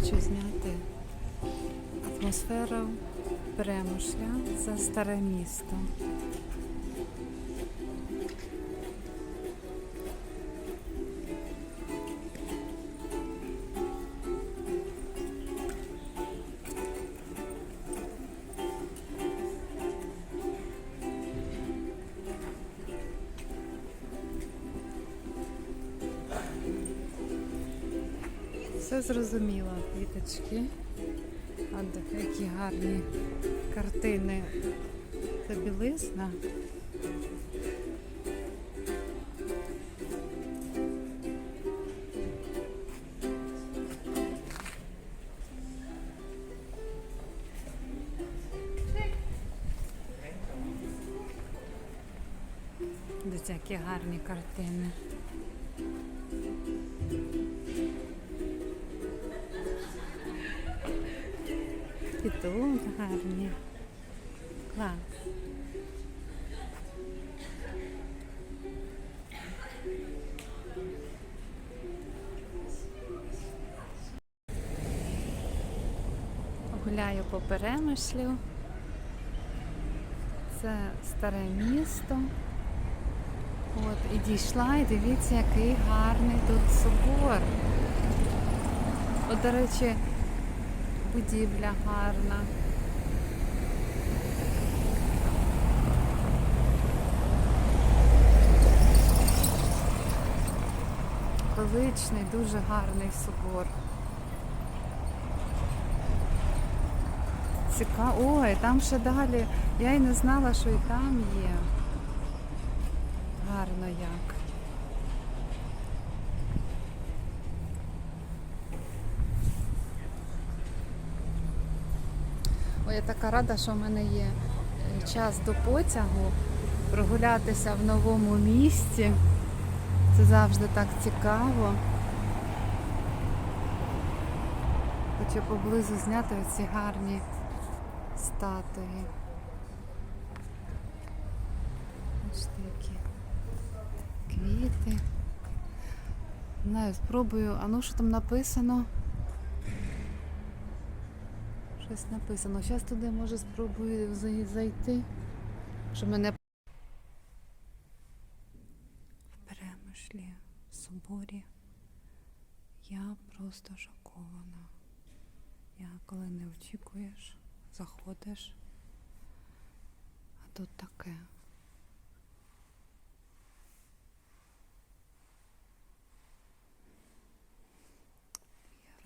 хочу зняти атмосферу Перемишля. за старе місто. Все зрозуміло, квіточки. А які гарні картини. Це білизна. Дивіться, які гарні картини. І тут гарні. Клас. Гуляю по перемишлю. Це старе місто. От, і дійшла, і дивіться, який гарний тут собор. От, до речі, будівля гарна. Величний, дуже гарний собор. Цікаво. Ой, там ще далі. Я й не знала, що і там є. Гарно як. Я така рада, що в мене є е, час до потягу прогулятися в новому місті. Це завжди так цікаво. Хочу поблизу зняти оці гарні статуї. Бачите, які квіти. Знаю, спробую. А ну що там написано? Щось написано. Зараз туди може спробую зайти. Що мене в перемишлі в соборі. Я просто шокована. Я коли не очікуєш, заходиш, а тут таке.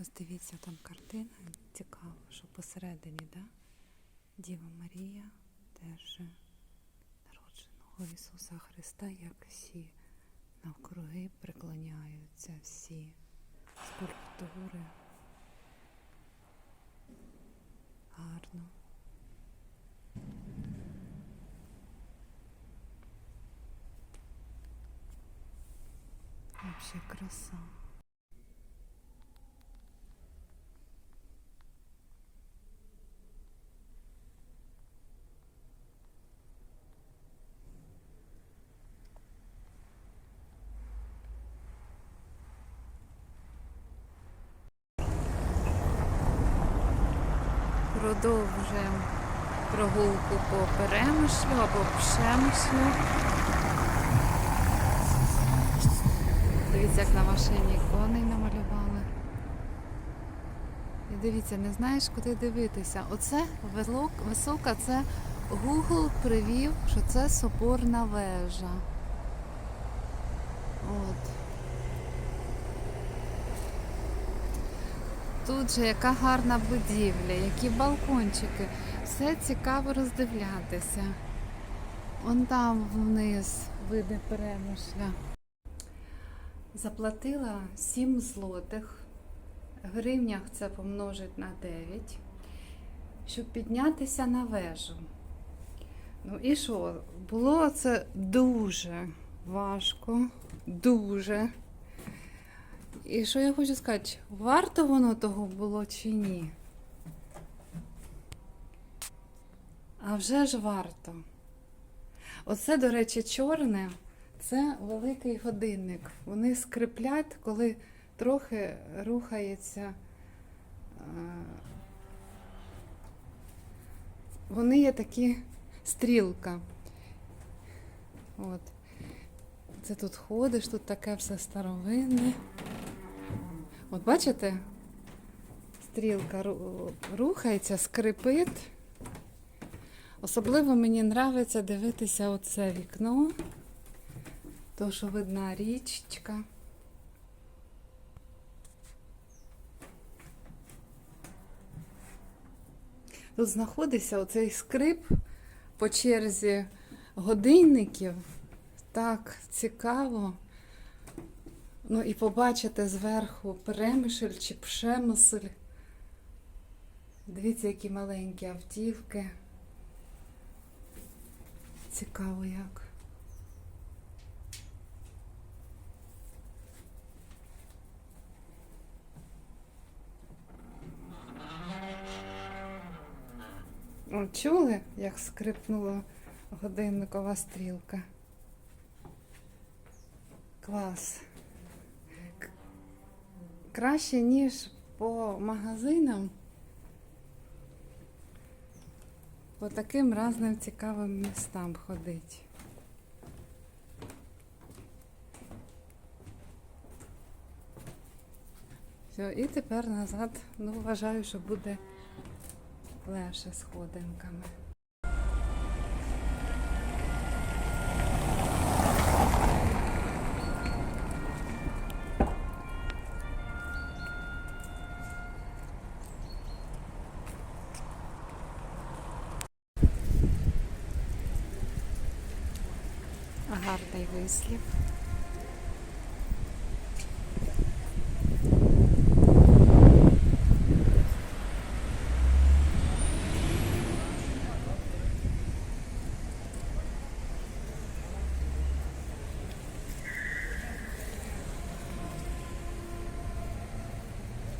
Роздивіться там картина. Цікаво, що посередині, да? Діва Марія держи народженого Ісуса Христа, як всі навкруги преклоняються, всі скульптури. Гарно. Вообще краса. Продовжуємо прогулку по перемишлю або пшемишлю. Дивіться, як на машині коней намалювали. І дивіться, не знаєш, куди дивитися. Оце висока, це Google привів, що це соборна вежа. От. Тут же яка гарна будівля, які балкончики. Все цікаво роздивлятися. Вон там вниз види перемишля. Заплатила 7 злотих. Гривнях це помножить на 9, щоб піднятися на вежу. Ну і що? Було це дуже важко, дуже. І що я хочу сказати, варто воно того було чи ні? А вже ж варто. Оце, до речі, чорне це великий годинник. Вони скриплять, коли трохи рухається вони є такі стрілка. От. Це тут ходиш, тут таке все старовинне. От бачите? Стрілка рухається, скрипить. Особливо мені подобається дивитися оце вікно, то що видна річечка. Тут знаходиться оцей скрип по черзі годинників. Так цікаво. Ну і побачити зверху перемишль чи пшемисль. Дивіться, які маленькі автівки. Цікаво як. О, чули, як скрипнула годинникова стрілка? Клас. Краще, ніж по магазинам. По таким разним цікавим містам ходить. Все, і тепер назад, ну, вважаю, що буде легше з Гарний вислів.